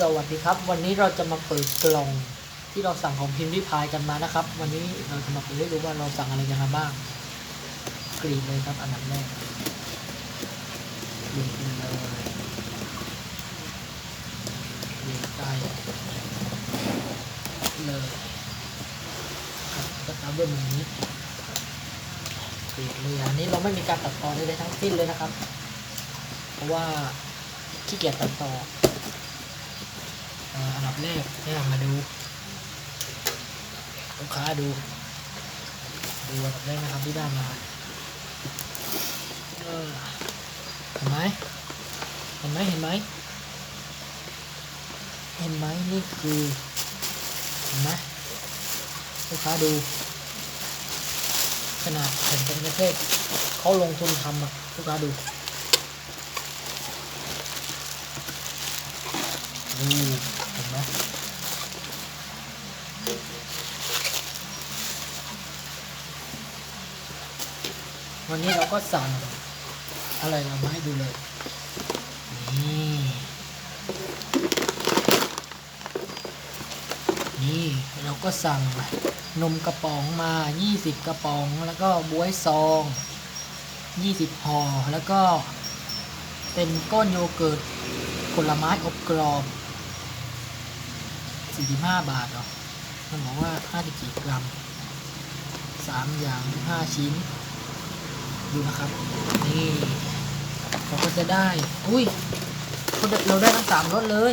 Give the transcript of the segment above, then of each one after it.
สวัสดีครับ วันนี้เราจะมาเปิดกล่องที่เราสั่งของพิมพ์ริพายกันมานะครับ วันนี้เราจะมาเปิดให้ดูว่าเราสั่งอะไรกันมาบ้างกรีดเลยครับอันดับแรกกรีดเลยกรีดใต้เลยครับก็ตามด้วยมือนี้กรีดเลยอันนี้เราไม่มีการตัดต่อใดๆทั้งสิ้นเลยนะครับ เพราะว่าขี้เกียจตัดต่อ อันดับแรกเนี่ยมาดูลูกค้าดู ดูอันดับแรกนะครับที่ได้มาเออเห็นไหมเห็นไหมเห็นไหมเห็นไหมนี่คือเห็นไหมลูกค้าดู ขนาดแผ่นเป็นประเทศเขาลงทุนทำอะลูกค้าดูดูเห็นไหม วันนี้เราก็สั่งอะไรเรามาให้ดูเลยนี่นี่เราก็สั่งนมกระป๋องมา 20 กระป๋อง แล้วก็บวยซอง 20ห่อ แล้วก็เป็นก้อนโยเกิร์ตผลไม้อบกรอบ 45 บาทเหรอมันบอกว่า 54 กรัม 3 อย่าง 5 ชิ้น ดูนะครับ นี่เราก็จะได้ อุ้ยเราได้ทั้งสามรสเลย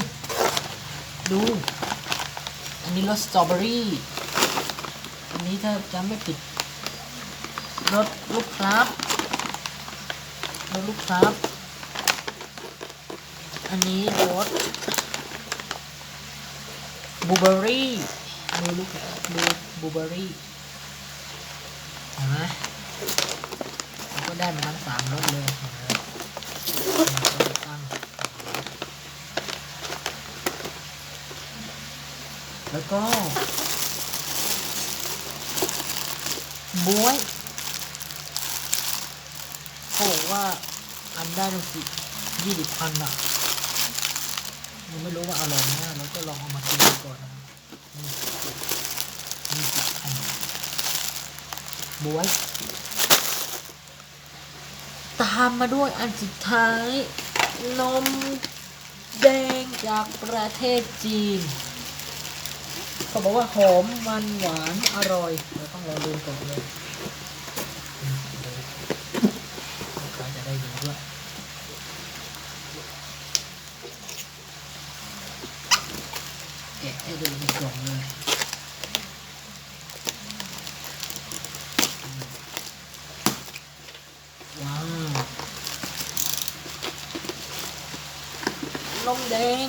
ดู อันนี้รสสตรอเบอรี่อันนี้ถ้าจำไม่ผิดรสลูกครับรสลูกครับ อันนี้รสบลูเบอรี่ดูลูกดูบลูเบอรี่เห็นไหมเราก็ ได้มาทั้งสามรถเลยแล้วก็บวยเขาบอกว่าอันได้ตั้งสิยี่สิบพันอะยังไม่รู้ว่าอร่อยไหมเราก็ลองเอามากินดูก่อนนะยี่สิบพันบวย ตามมาด้วยอันสุดท้าย นมแดงจากประเทศจีนเขาบอกว่าหอมมันหวานอร่อยเราต้องรอดูก่อนเลยลูกค้าจะได้ดูด้วยแกะให้ดูในกล่องเลย ว้าว นมแดง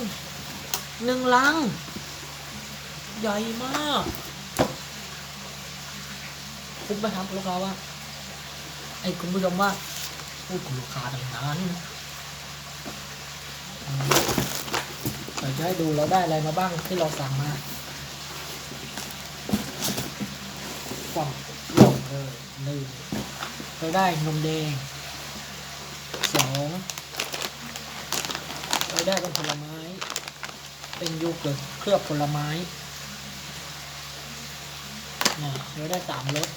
หนึ่งลัง ใหญ่มากคุ้มไหมครับลูกค้าว่า ไอ้คุณผู้ชมว่าพูดกับลูกค้าดังนั้นอืมเดี๋ยวจะให้ดูเราได้อะไรมาบ้างที่เราสั่งมากล่องกล่องเลยหนึ่งเราได้นมแดงสอง ได้เป็นผลไม้ เป็นโยูเกิร์ตเคลือบผลไม้นะเราได้สามรส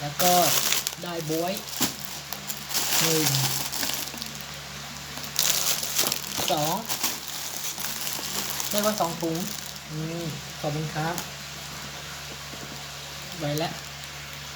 แล้วก็ได้บวยหนึ่งสอง ได้ว่าสองถุง อืม ขอบคุณครับ ไปแล้ว